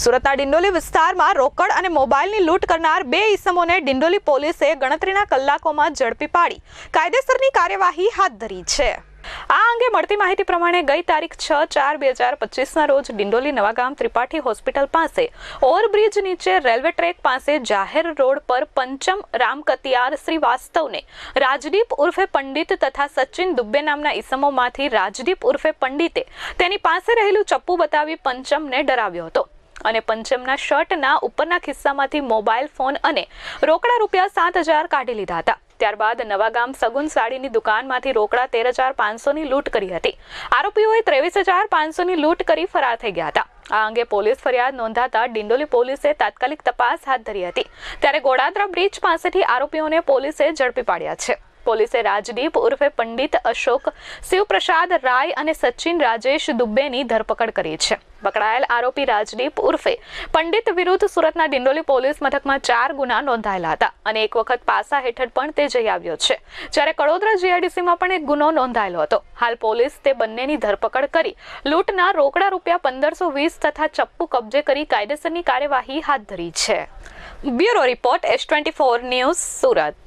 સુરતના ડિંડોલી વિસ્તારમાં રોકડ અને મોબાઈલની લૂંટ કરનાર બે ઈસમોને ડિંડોલી પોલીસે ગણતરીના કલાકોમાં ઝડપી પાડી. કાયદેસરની કાર્યવાહી હાથ ધરી છે. આ અંગે મળતી માહિતી પ્રમાણે ગઈ તારીખ છ ચાર બે હજાર પચીસના રોજ ડિંડોલી નવાગામ ત્રિપાઠી હોસ્પિટલ પાસે ઓવરબ્રિજ નીચે રેલવે ટ્રેક પાસે જાહેર રોડ પર પંચમ રામકતિયાર શ્રીવાસ્તવને રાજદીપ ઉર્ફે પંડિત તથા સચિન દુબ્બે નામના ઈસમોમાંથી રાજદીપ ઉર્ફે પંડિતે તેની પાસે રહેલું ચપ્પુ બતાવી પંચમને ડરાવ્યો હતો. અને પંચમના શર્ટના ઉપરના ખિસ્સામાંથી મોબાઈલ ફોન અને રોકડા રૂપિયા સાત હજાર કાઢી લીધા હતા. ત્યારબાદ નવાગામ સગુન સાડીની દુકાનમાંથી રોકડા તેર હજાર પાંચસોની લૂંટ કરી હતી. આરોપીઓએ ત્રેવીસ હજાર પાંચસોની લૂંટ કરી ફરાર થઈ ગયા હતા. આ અંગે પોલીસ ફરિયાદ નોંધાતા ડિંડોલી પોલીસે તાત્કાલિક તપાસ હાથ ધરી હતી. ત્યારે ગોડાદરા બ્રિજ પાસેથી આરોપીઓને પોલીસે ઝડપી પાડ્યા છે. પોલીસે રાજદીપ ઉર્ફે પંડિત અશોક, શિવપ્રસાદ રાય અને સચિન રાજેશ દુબેની ધરપકડ કરી છે. પકડાયેલ આરોપી રાજદીપ ઉર્ફે પંડિત વિરુદ્ધ સુરતના ડિંડોલી પોલીસ મથકમાં ચાર ગુના નોંધાયેલા હતા અને એક વખત પાસા હેઠળ પણ તે જઈ આવ્યો છે. જ્યારે કડોદરા જીઆઈડીસીમાં પણ એક ગુનો નોંધાયેલો હતો. હાલ પોલીસ તે બંનેની ધરપકડ કરી લૂંટના રોકડા રૂપિયા પંદરસો વીસ તથા ચપ્પુ કબજે કરી કાયદેસરની કાર્યવાહી હાથ ધરી છે. Bureau report S twenty four news Surat.